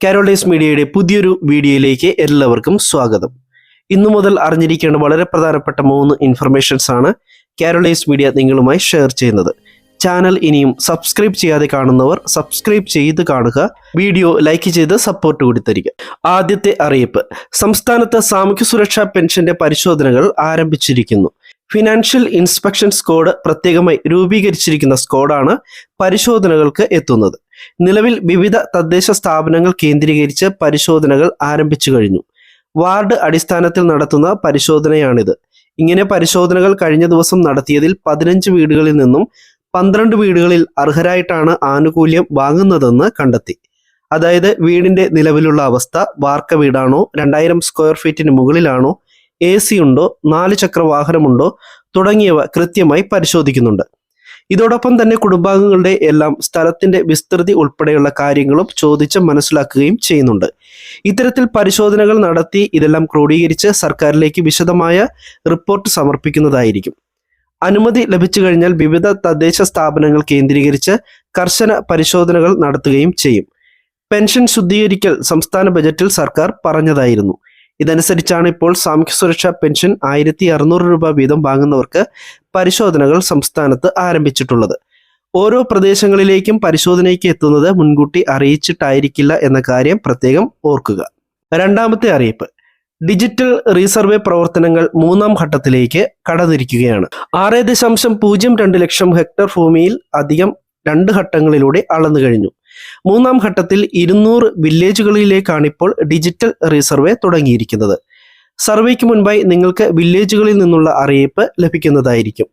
കാരോളൈസ് മീഡിയയുടെ പുതിയൊരു വീഡിയോയിലേക്ക് എല്ലാവർക്കും സ്വാഗതം. ഇന്നു മുതൽ അറിഞ്ഞിരിക്കേണ്ട വളരെ പ്രധാനപ്പെട്ട മൂന്ന് ഇൻഫർമേഷൻസ് ആണ് കാരോളൈസ് മീഡിയ നിങ്ങളുമായി ഷെയർ ചെയ്യുന്നത്. ചാനൽ ഇനിയും സബ്സ്ക്രൈബ് ചെയ്യാതെ കാണുന്നവർ സബ്സ്ക്രൈബ് ചെയ്ത് കാണുക വീഡിയോ ലൈക്ക് ചെയ്ത് സപ്പോർട്ട് കൂടി തരിക. ആദ്യത്തെ അറിയിപ്പ് സംസ്ഥാനത്ത് സാമൂഹ്യ സുരക്ഷാ പെൻഷന്റെ പരിശോധനകൾ ആരംഭിച്ചിരിക്കുന്നു. ഫിനാൻഷ്യൽ ഇൻസ്പെക്ഷൻ സ്ക്വാഡ് പ്രത്യേകമായി രൂപീകരിച്ചിരിക്കുന്ന സ്ക്വാഡാണ് പരിശോധനകൾക്ക് എത്തുന്നത്. നിലവിൽ വിവിധ തദ്ദേശ സ്ഥാപനങ്ങൾ കേന്ദ്രീകരിച്ച് പരിശോധനകൾ ആരംഭിച്ചു കഴിഞ്ഞു. വാർഡ് അടിസ്ഥാനത്തിൽ നടത്തുന്ന പരിശോധനയാണിത്. ഇങ്ങനെ പരിശോധനകൾ കഴിഞ്ഞ ദിവസം നടത്തിയതിൽ പതിനഞ്ച് വീടുകളിൽ നിന്നും പന്ത്രണ്ട് വീടുകളിൽ അർഹരായിട്ടാണ് ആനുകൂല്യം വാങ്ങുന്നതെന്ന് കണ്ടെത്തി. അതായത് വീടിന്റെ നിലവിലുള്ള അവസ്ഥ വാർക്ക വീടാണോ രണ്ടായിരം സ്ക്വയർ ഫീറ്റിന് മുകളിലാണോ എ സി ഉണ്ടോ നാല് ചക്ര വാഹനമുണ്ടോ തുടങ്ങിയവ കൃത്യമായി പരിശോധിക്കുന്നുണ്ട്. ഇതോടൊപ്പം തന്നെ കുടുംബാംഗങ്ങളുടെ എല്ലാം സ്ഥലത്തിന്റെ വിസ്തൃതി ഉൾപ്പെടെയുള്ള കാര്യങ്ങളും ചോദിച്ച് മനസ്സിലാക്കുകയും ചെയ്യുന്നുണ്ട്. ഇത്തരത്തിൽ പരിശോധനകൾ നടത്തി ഇതെല്ലാം ക്രോഡീകരിച്ച് സർക്കാരിലേക്ക് വിശദമായ റിപ്പോർട്ട് സമർപ്പിക്കുന്നതായിരിക്കും. അനുമതി ലഭിച്ചു കഴിഞ്ഞാൽ വിവിധ തദ്ദേശ സ്ഥാപനങ്ങൾ കേന്ദ്രീകരിച്ച് കർശന പരിശോധനകൾ നടത്തുകയും ചെയ്യും. പെൻഷൻ ശുദ്ധീകരിക്കൽ സംസ്ഥാന ബജറ്റിൽ സർക്കാർ പറഞ്ഞതായിരുന്നു. ഇതനുസരിച്ചാണ് ഇപ്പോൾ സാമൂഹ്യ സുരക്ഷാ പെൻഷൻ ആയിരത്തി അറുന്നൂറ് രൂപ വീതം വാങ്ങുന്നവർക്ക് പരിശോധനകൾ സംസ്ഥാനത്ത് ആരംഭിച്ചിട്ടുള്ളത്. ഓരോ പ്രദേശങ്ങളിലേക്കും പരിശോധനയ്ക്ക് എത്തുന്നത് മുൻകൂട്ടി അറിയിച്ചിട്ടായിരിക്കില്ല എന്ന കാര്യം പ്രത്യേകം ഓർക്കുക. രണ്ടാമത്തെ അറിയിപ്പ്. ഡിജിറ്റൽ റീസർവേ പ്രവർത്തനങ്ങൾ മൂന്നാം ഘട്ടത്തിലേക്ക് കടന്നിരിക്കുകയാണ്. ആറ് ദശാംശം പൂജ്യം രണ്ട് ലക്ഷം ഹെക്ടർ ഭൂമിയിൽ അധികം രണ്ട് ഘട്ടങ്ങളിലൂടെ അളന്നു കഴിഞ്ഞു മൂന്നാം ഘട്ടത്തിൽ ഇരുന്നൂറ് വില്ലേജുകളിലേക്കാണ് ഇപ്പോൾ ഡിജിറ്റൽ റീസർവേ തുടങ്ങിയിരിക്കുന്നത്. സർവേക്ക് മുൻപായി നിങ്ങൾക്ക് വില്ലേജുകളിൽ നിന്നുള്ള അറിയിപ്പ് ലഭിക്കുന്നതായിരിക്കും.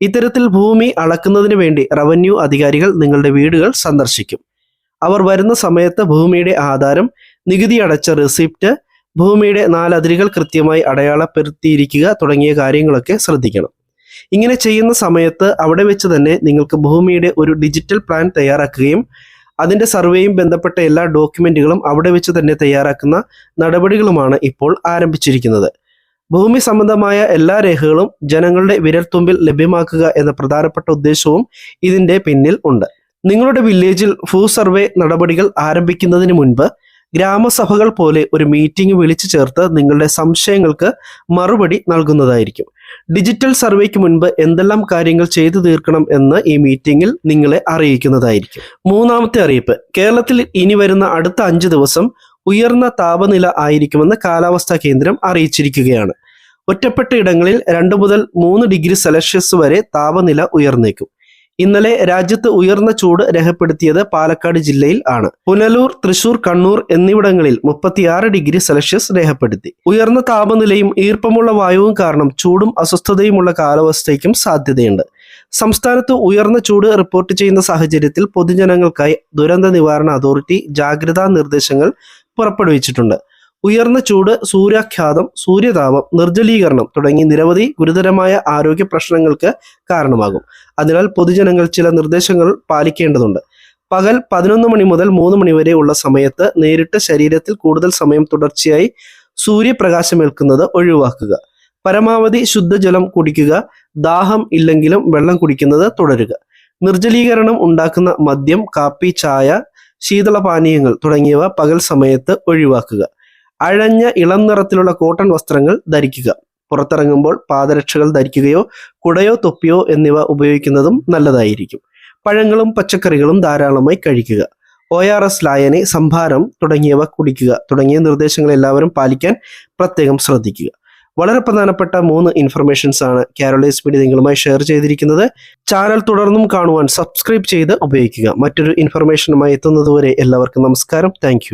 ഇത്തരത്തിൽ ഭൂമി അളക്കുന്നതിന് വേണ്ടി റവന്യൂ അധികാരികൾ നിങ്ങളുടെ വീടുകൾ സന്ദർശിക്കും. അവർ വരുന്ന സമയത്ത് ഭൂമിയുടെ ആധാരം നികുതി അടച്ച റെസിപ്റ്റ് ഭൂമിയുടെ നാലതിരുകൾ കൃത്യമായി അടയാളപ്പെടുത്തിയിരിക്കുക തുടങ്ങിയ കാര്യങ്ങളൊക്കെ ശ്രദ്ധിക്കണം. ഇങ്ങനെ ചെയ്യുന്ന സമയത്ത് അവിടെ വെച്ച് തന്നെ നിങ്ങൾക്ക് ഭൂമിയുടെ ഒരു ഡിജിറ്റൽ പ്ലാൻ തയ്യാറാക്കുകയും അതിന്റെ സർവേയും ബന്ധപ്പെട്ട എല്ലാ ഡോക്യുമെന്റുകളും അവിടെ വെച്ച് തന്നെ തയ്യാറാക്കുന്ന നടപടികളുമാണ് ഇപ്പോൾ ആരംഭിച്ചിരിക്കുന്നത്. ഭൂമി സംബന്ധമായ എല്ലാ രേഖകളും ജനങ്ങളുടെ വിരൽത്തുമ്പിൽ ലഭ്യമാക്കുക എന്ന പ്രധാനപ്പെട്ട ഉദ്ദേശവും ഇതിന്റെ പിന്നിൽ ഉണ്ട്. നിങ്ങളുടെ വില്ലേജിൽ ഭൂ സർവേ നടപടികൾ ആരംഭിക്കുന്നതിന് മുൻപ് ഗ്രാമസഭകൾ പോലെ ഒരു മീറ്റിംഗ് വിളിച്ചു ചേർത്ത് നിങ്ങളുടെ സംശയങ്ങൾക്ക് മറുപടി നൽകുന്നതായിരിക്കും. ഡിജിറ്റൽ സർവേക്ക് മുൻപ് എന്തെല്ലാം കാര്യങ്ങൾ ചെയ്തു തീർക്കണം എന്ന് ഈ മീറ്റിംഗിൽ നിങ്ങളെ അറിയിക്കുന്നതായിരിക്കും. മൂന്നാമത്തെ അറിയിപ്പ്. കേരളത്തിൽ ഇനി വരുന്ന അടുത്ത അഞ്ച് ദിവസം ഉയർന്ന താപനില ആയിരിക്കുമെന്ന് കാലാവസ്ഥാ കേന്ദ്രം അറിയിച്ചിരിക്കുകയാണ്. ഒറ്റപ്പെട്ട ഇടങ്ങളിൽ രണ്ട് മുതൽ മൂന്ന് ഡിഗ്രി സെൽഷ്യസ് വരെ താപനില ഉയർന്നേക്കും. ഇന്നലെ രാജ്യത്ത് ഉയർന്ന ചൂട് രേഖപ്പെടുത്തിയത് പാലക്കാട് ജില്ലയിൽ ആണ്. പുനലൂർ തൃശൂർ കണ്ണൂർ എന്നിവിടങ്ങളിൽ മുപ്പത്തിയാറ് ഡിഗ്രി സെൽഷ്യസ് രേഖപ്പെടുത്തി. ഉയർന്ന താപനിലയും ഈർപ്പമുള്ള വായുവും കാരണം ചൂടും അസ്വസ്ഥതയുമുള്ള കാലാവസ്ഥയ്ക്കും സാധ്യതയുണ്ട്. സംസ്ഥാനത്ത് ഉയർന്ന ചൂട് റിപ്പോർട്ട് ചെയ്യുന്ന സാഹചര്യത്തിൽ പൊതുജനങ്ങൾക്കായി ദുരന്ത നിവാരണ അതോറിറ്റി ജാഗ്രതാ നിർദ്ദേശങ്ങൾ പുറപ്പെടുവിച്ചിട്ടുണ്ട്. ഉയർന്ന ചൂട് സൂര്യാഘാതം സൂര്യതാപം നിർജലീകരണം തുടങ്ങി നിരവധി ഗുരുതരമായ ആരോഗ്യ പ്രശ്നങ്ങൾക്ക് കാരണമാകും. അതിനാൽ പൊതുജനങ്ങൾ ചില നിർദ്ദേശങ്ങൾ പാലിക്കേണ്ടതുണ്ട്. പകൽ പതിനൊന്ന് മണി മുതൽ മൂന്ന് മണി വരെ ഉള്ള സമയത്ത് നേരിട്ട് ശരീരത്തിൽ കൂടുതൽ സമയം തുടർച്ചയായി സൂര്യപ്രകാശമേൽക്കുന്നത് ഒഴിവാക്കുക. പരമാവധി ശുദ്ധജലം കുടിക്കുക ദാഹം ഇല്ലെങ്കിലും വെള്ളം കുടിക്കുന്നത് തുടരുക. നിർജലീകരണം ഉണ്ടാക്കുന്ന മദ്യം കാപ്പി ചായ ശീതളപാനീയങ്ങൾ തുടങ്ങിയവ പകൽ സമയത്ത് ഒഴിവാക്കുക. അഴഞ്ഞ ഇളം നിറത്തിലുള്ള കോട്ടൺ വസ്ത്രങ്ങൾ ധരിക്കുക. പുറത്തിറങ്ങുമ്പോൾ പാദരക്ഷകൾ ധരിക്കുകയോ കുടയോ തൊപ്പിയോ എന്നിവ ഉപയോഗിക്കുന്നതും നല്ലതായിരിക്കും. പഴങ്ങളും പച്ചക്കറികളും ധാരാളമായി കഴിക്കുക. ഒ ആർ എസ് ലായനി സംഭാരം തുടങ്ങിയവ കുടിക്കുക. തുടങ്ങിയ നിർദ്ദേശങ്ങൾ എല്ലാവരും പാലിക്കാൻ പ്രത്യേകം ശ്രദ്ധിക്കുക. വളരെ പ്രധാനപ്പെട്ട മൂന്ന് ഇൻഫർമേഷൻസ് ആണ് കാരോളൈസ് മീഡിയ നിങ്ങളുമായി ഷെയർ ചെയ്തിരിക്കുന്നത്. ചാനൽ തുടർന്നും കാണുവാൻ സബ്സ്ക്രൈബ് ചെയ്ത് ഉപയോഗിക്കുക. മറ്റൊരു ഇൻഫർമേഷനുമായി എത്തുന്നതുവരെ എല്ലാവർക്കും നമസ്കാരം. താങ്ക്